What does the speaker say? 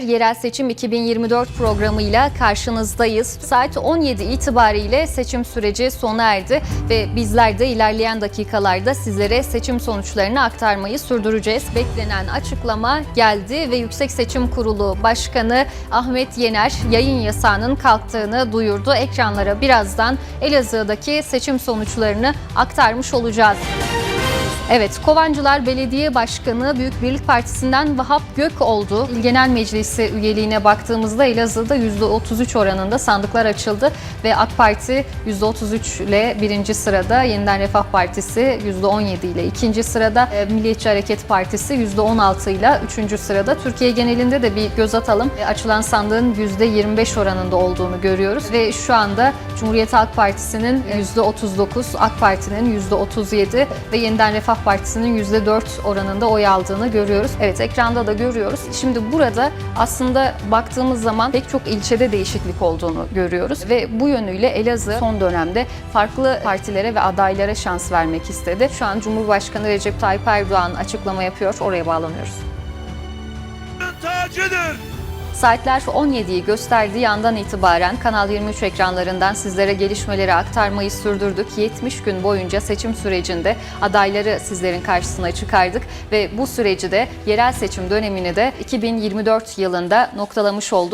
Yerel Seçim 2024 programıyla karşınızdayız. Saat 17 itibariyle seçim süreci sona erdi ve bizler de ilerleyen dakikalarda sizlere seçim sonuçlarını aktarmayı sürdüreceğiz. Beklenen açıklama geldi ve Yüksek Seçim Kurulu Başkanı Ahmet Yener yayın yasağının kalktığını duyurdu. Ekranlara birazdan Elazığ'daki seçim sonuçlarını aktarmış olacağız. Evet, Kovancılar Belediye Başkanı Büyük Birlik Partisi'nden Vahap Gök oldu. İl Genel Meclisi üyeliğine baktığımızda Elazığ'da %33 oranında sandıklar açıldı ve AK Parti %33 ile birinci sırada, Yeniden Refah Partisi %17 ile ikinci sırada, e, Milliyetçi Hareket Partisi %16 ile üçüncü sırada. Türkiye genelinde de bir göz atalım. E, Açılan sandığın %25 oranında olduğunu görüyoruz ve şu anda Cumhuriyet Halk Partisi'nin %39, AK Parti'nin %37 ve Yeniden Refah Partisi'nin %4 oranında oy aldığını görüyoruz. Evet ekranda da görüyoruz. Şimdi burada aslında baktığımız zaman pek çok ilçede değişiklik olduğunu görüyoruz ve bu yönüyle Elazığ son dönemde farklı partilere ve adaylara şans vermek istedi. Şu an Cumhurbaşkanı Recep Tayyip Erdoğan açıklama yapıyor. Oraya bağlanıyoruz. tacıdır. Saatler 17'yi gösterdiği andan itibaren Kanal 23 ekranlarından sizlere gelişmeleri aktarmayı sürdürdük. 70 gün boyunca seçim sürecinde adayları sizlerin karşısına çıkardık ve bu süreci de yerel seçim dönemini de 2024 yılında noktalamış olduk.